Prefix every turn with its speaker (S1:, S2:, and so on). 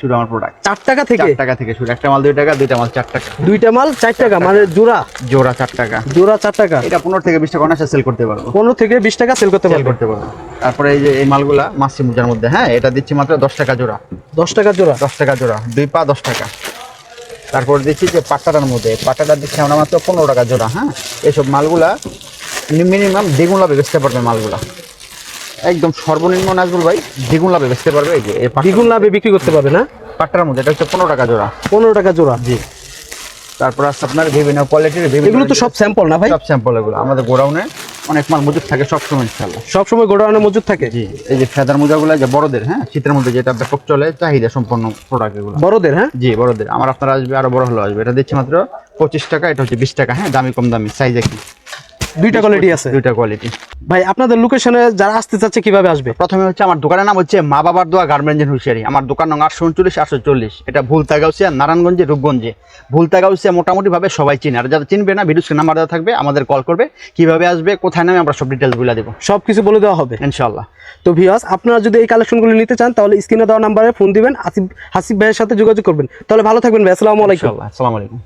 S1: শুরু আমার প্রোডাক্ট
S2: চার টাকা থেকে?
S1: চার টাকা থেকে শুরু। একটা মাল দুই টাকা দুইটা মাল চার টাকা।
S2: দুইটা মাল চার টাকা মানে জোড়া?
S1: জোড়া চার টাকা।
S2: জোড়া চার টাকা?
S1: এটা পনেরো থেকে বিশ টাকা অনায়াসে সেল করতে পারব।
S2: পনেরো থেকে বিশ টাকা সেল করতে
S1: সেল করতে পারব। তারপরে এই যে এই মালগুলা মাসি মুজার মধ্যে হ্যাঁ এটা দিচ্ছি মাত্র দশ টাকা জোড়া।
S2: দশ টাকা জোড়া?
S1: দশ টাকা জোড়া দুই পা দশ টাকা। তারপর দিচ্ছি যে পাট্টাটার মধ্যে পাট্টাটা দিচ্ছি আমরা মাত্র পনেরো টাকা জোড়া হ্যাঁ। এইসব মালগুলা মিনিমাম দ্বিগুণ লাভে বেচতে পারবে মালগুলা। একদম সর্বনিম্ন নাজবুল ভাই দ্বিগুণ লাভে বেচতে পারবে এই যে
S2: দ্বিগুণ লাভে বিক্রি করতে পারবে না?
S1: পাট্টার মধ্যে এটা হচ্ছে পনেরো টাকা জোড়া।
S2: পনেরো টাকা জোড়া।
S1: জি। তারপর আছে আপনার বিভিন্ন কোয়ালিটির বিভিন্ন
S2: এগুলো তো সব স্যাম্পল না ভাই?
S1: সব স্যাম্পল এগুলো। আমাদের গোডাউনে অনেক মাল মজুদ থাকে সব সবসময় ইনশাল্লাহ
S2: সবসময় গোডাউনে মজুদ থাকে?
S1: জি। এই যে ফেদার মোজাগুলো যে বড়দের হ্যাঁ? শীতের মধ্যে যেটা ব্যাপক চলে চাহিদা সম্পন্ন প্রোডাক্ট এগুলো।
S2: বড়দের হ্যাঁ?
S1: জি বড়দের। আমার আপনার আসবে আরও বড় হলো আসবে। এটা দিচ্ছি মাত্র পঁচিশ টাকা এটা হচ্ছে বিশ টাকা হ্যাঁ? দামি কম দামি সাইজ একই।
S2: দুইটা কোয়ালিটি আছে।
S1: দুইটা কোয়ালিটি
S2: ভাই আপনাদের লোকেশনে যারা আসতে চাচ্ছে কীভাবে আসবে?
S1: প্রথমে হচ্ছে আমার দোকানের নাম হচ্ছে মা বাবার দোয়া গার্মেন্টস হুশিয়ারি। আমার দোকান নং আটশো উনচল্লিশ আটশো চল্লিশ এটা ভুলতাগাউসিয়া নারায়ণগঞ্জে রূপগঞ্জে। ভুলতাগাউসিয়া মোটামুটি ভাবে সবাই চিনে। আর যারা চিনবে না ভিডিও স্ক্রিন নাম্বার দেওয়া থাকবে আমাদের কল করবে কীভাবে আসবে কোথায় নামে আমরা সব ডিটেলস বলে দেবো।
S2: সব কিছু বলে দেওয়া হবে।
S1: ইনশাল্লাহ
S2: তো ভিউয়ার্স আপনারা যদি এই কালেকশনগুলো নিতে চান তাহলে স্ক্রিনে দেওয়া নাম্বারে ফোন দিবেন আসিফ হাসিফ ভাইয়ের সাথে যোগাযোগ করবেন। তাহলে ভালো থাকবেন ভাই আসসালামু আলাইকুম।
S1: আসসালামু আলাইকুম।